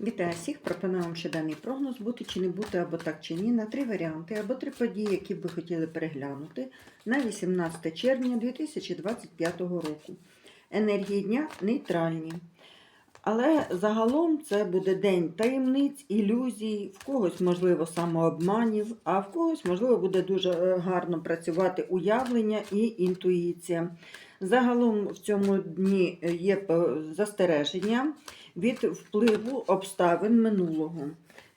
Вітаю всіх! Пропоную вам щоденний прогноз бути чи не бути, або так чи ні, на три варіанти, або три події, які б ви хотіли переглянути на 18 червня 2025 року. Енергії дня нейтральні. Але загалом це буде день таємниць, ілюзій, в когось, можливо, самообманів, а в когось, можливо, буде дуже е, гарно працювати уявлення і інтуїція. Загалом в цьому дні є е, застереження від впливу обставин минулого.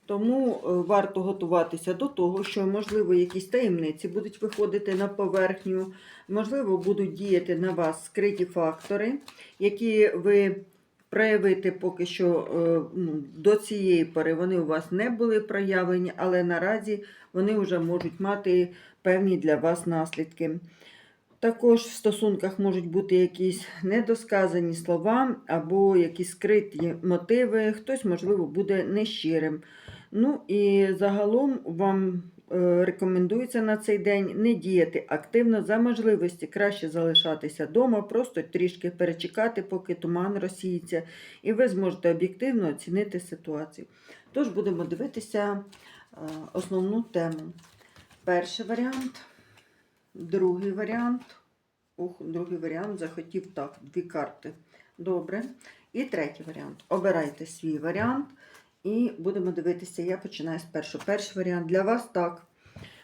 Тому е, варто готуватися до того, що, можливо, якісь таємниці будуть виходити на поверхню, можливо, будуть діяти на вас скриті фактори, які ви проявити поки що е, ну, до цієї пори вони у вас не були проявлені, але наразі вони вже можуть мати певні для вас наслідки. Також в стосунках можуть бути якісь недосказані слова або якісь скриті мотиви, хтось, можливо, буде нещирим. Ну і загалом вам е, рекомендується на цей день не діяти активно за можливості краще залишатися вдома, просто трішки перечекати, поки туман розсіється, і ви зможете об'єктивно оцінити ситуацію. Тож будемо дивитися е, основну тему. Перший варіант. Другий варіант. Ух, другий варіант захотів так, дві карти. Добре. І третій варіант. Обирайте свій варіант. І будемо дивитися, я починаю з першого. Перший варіант для вас так.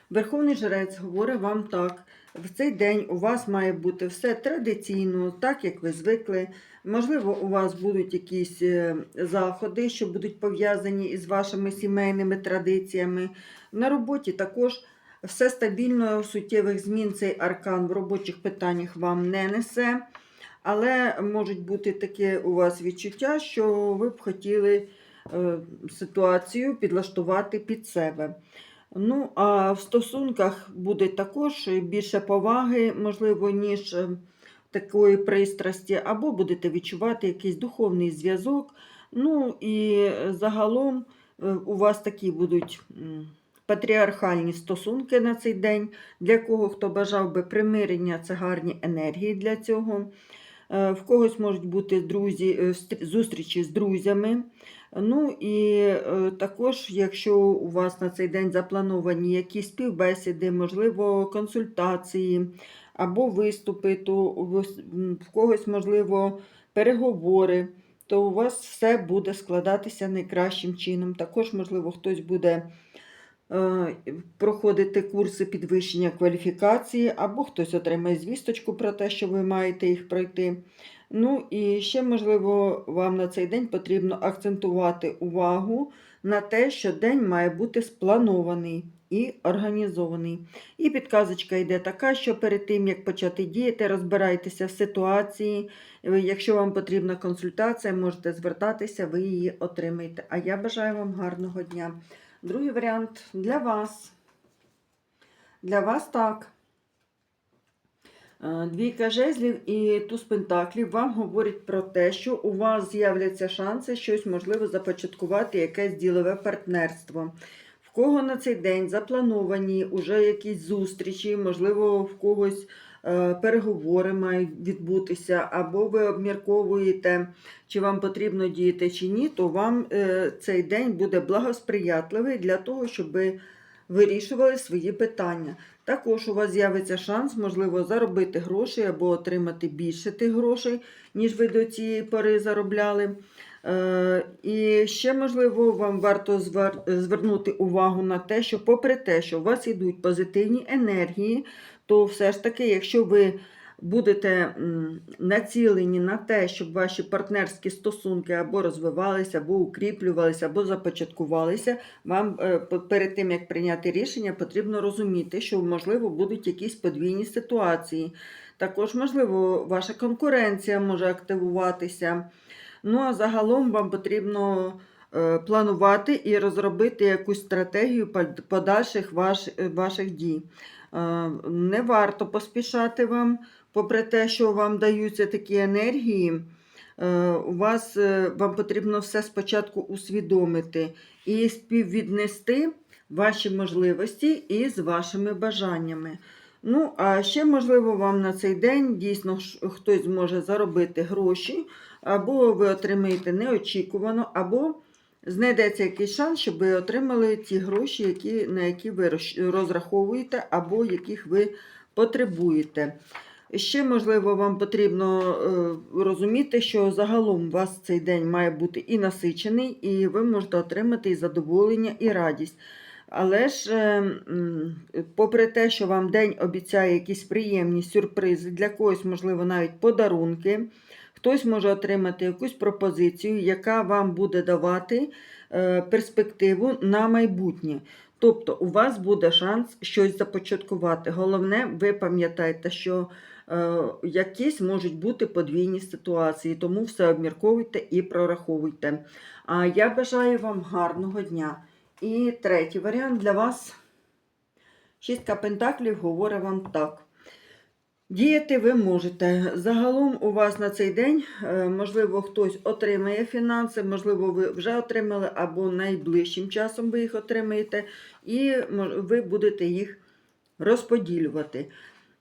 Верховний жрець говорить вам так. В цей день у вас має бути все традиційно, так як ви звикли. Можливо, у вас будуть якісь е, заходи, що будуть пов'язані із вашими сімейними традиціями. На роботі також все стабільно, суттєвих змін цей аркан в робочих питаннях вам не несе. Але можуть бути таке у вас відчуття, що ви б хотіли е, ситуацію підлаштувати під себе. Ну, а в стосунках буде також більше поваги, можливо, ніж е, такої пристрасті, або будете відчувати якийсь духовний зв'язок. Ну і загалом е, у вас такі будуть патріархальні стосунки на цей день. Для кого хто бажав би примирення, це гарні енергії для цього. Е, В когось можуть бути друзі, е, зустрічі з друзями. Ну і е, також, якщо у вас на цей день заплановані якісь співбесіди, можливо, консультації або виступи, то в когось, можливо, переговори, то у вас все буде складатися найкращим чином. Також, можливо, хтось буде е, проходити курси підвищення кваліфікації, або хтось отримає звісточку про те, що ви маєте їх пройти. Ну і ще, можливо, вам на цей день потрібно акцентувати увагу на те, що день має бути спланований і організований. І підказочка йде така, що перед тим, як почати діяти, розбирайтеся в ситуації. Якщо вам потрібна консультація, можете звертатися, ви її отримаєте. А я бажаю вам гарного дня. Другий варіант для вас. Для вас так. Е, Двійка жезлів і туз пентаклів вам говорять про те, що у вас з'являться шанси щось можливо започаткувати, якесь ділове партнерство. В кого на цей день заплановані уже якісь зустрічі, можливо, в когось переговори мають відбутися, або ви обмірковуєте, чи вам потрібно діяти чи ні, то вам е, цей день буде благосприятливий для того, щоб ви вирішували свої питання. Також у вас з'явиться шанс, можливо, заробити гроші або отримати більше тих грошей, ніж ви до цієї пори заробляли. Е, І ще, можливо, вам варто звернути увагу на те, що, попри те, що у вас йдуть позитивні енергії, то все ж таки, якщо ви будете націлені на те, щоб ваші партнерські стосунки або розвивалися, або укріплювалися, або започаткувалися, вам е, перед тим як прийняти рішення, потрібно розуміти, що можливо будуть якісь подвійні ситуації. Також, можливо, ваша конкуренція може активуватися. Ну а загалом вам потрібно е, планувати і розробити якусь стратегію подальших ваш, ваших дій. Е, Не варто поспішати вам, попри те, що вам даються такі енергії. е, У вас е, вам потрібно все спочатку усвідомити і співвіднести ваші можливості із вашими бажаннями. Ну, а ще, можливо, вам на цей день дійсно хтось зможе заробити гроші, або ви отримаєте неочікувано, або знайдеться якийсь шанс, щоб ви отримали ті гроші, які, на які ви розраховуєте або яких ви потребуєте. Ще, можливо, вам потрібно е, розуміти, що загалом у вас цей день має бути і насичений, і ви можете отримати і задоволення, і радість. Але ж, е, попри те, що вам день обіцяє якісь приємні сюрпризи, для когось, можливо, навіть подарунки, хтось може отримати якусь пропозицію, яка вам буде давати е, перспективу на майбутнє. Тобто у вас буде шанс щось започаткувати. Головне, ви пам'ятаєте, що е, якісь можуть бути подвійні ситуації, тому все обмірковуйте і прораховуйте. А я бажаю вам гарного дня. І третій варіант для вас. Шістка пентаклів говорить вам так. Діяти ви можете. Загалом у вас на цей день, е, можливо, хтось отримає фінанси, можливо, ви вже отримали, або найближчим часом ви їх отримаєте, і ви будете їх розподілювати.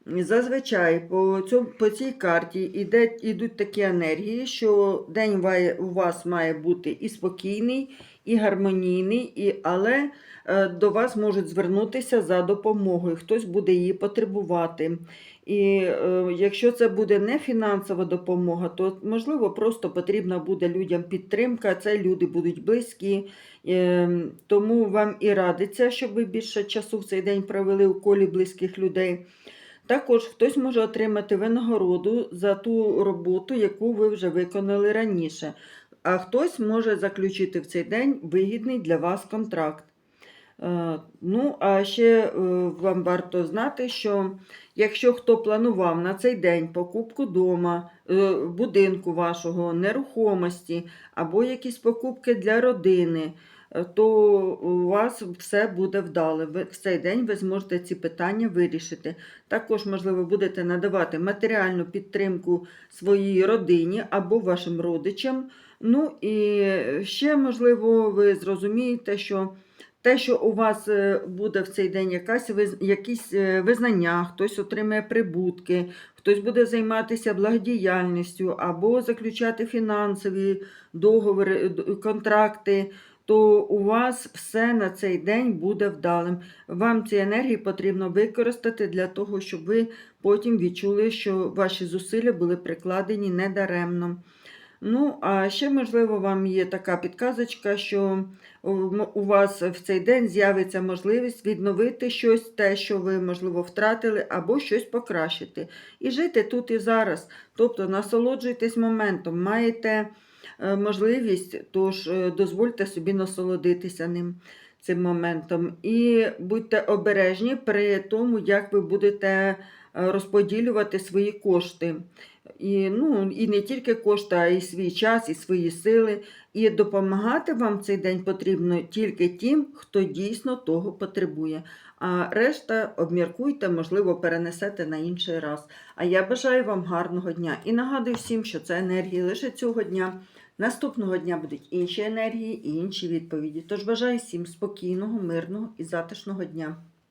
Зазвичай по, цьому, по цій карті іде, йдуть такі енергії, що день у вас має бути і спокійний, і гармонійний, і, але е, до вас можуть звернутися за допомогою, хтось буде її потребувати. І е, якщо це буде не фінансова допомога, то можливо просто потрібна буде людям підтримка. Це люди будуть близькі. Е, тому вам і радиться, щоб ви більше часу в цей день провели у колі близьких людей. Також хтось може отримати винагороду за ту роботу, яку ви вже виконали раніше. А хтось може заключити в цей день вигідний для вас контракт. Е, Ну, а ще е, вам варто знати, що якщо хто планував на цей день покупку дома, е, будинку вашого, нерухомості або якісь покупки для родини, то у вас все буде вдале. В цей день ви зможете ці питання вирішити. Також, можливо, будете надавати матеріальну підтримку своїй родині або вашим родичам. Ну і ще, можливо, ви зрозумієте, що те, що у вас е, буде в цей день якась, якісь е, визнання, хтось отримає прибутки, хтось буде займатися благодіяльністю або заключати фінансові договори, контракти, то у вас все на цей день буде вдалим. Вам ці енергії потрібно використати для того, щоб ви потім відчули, що ваші зусилля були прикладені недаремно. Ну, а ще, можливо, вам є така підказочка, що у вас в цей день з'явиться можливість відновити щось, те, що ви, можливо, втратили, або щось покращити. І жити тут і зараз. Тобто насолоджуйтесь моментом, маєте е, можливість, тож е, дозвольте собі насолодитися ним. Цим моментом. І будьте обережні при тому, як ви будете розподілювати свої кошти. І, ну, і не тільки кошти, а й свій час, і свої сили. І допомагати вам цей день потрібно тільки тим, хто дійсно того потребує. А решта обміркуйте, можливо, перенесете на інший раз. А я бажаю вам гарного дня і нагадую всім, що це енергії лише цього дня. Наступного дня будуть інші енергії і інші відповіді. Тож бажаю всім спокійного, мирного і затишного дня.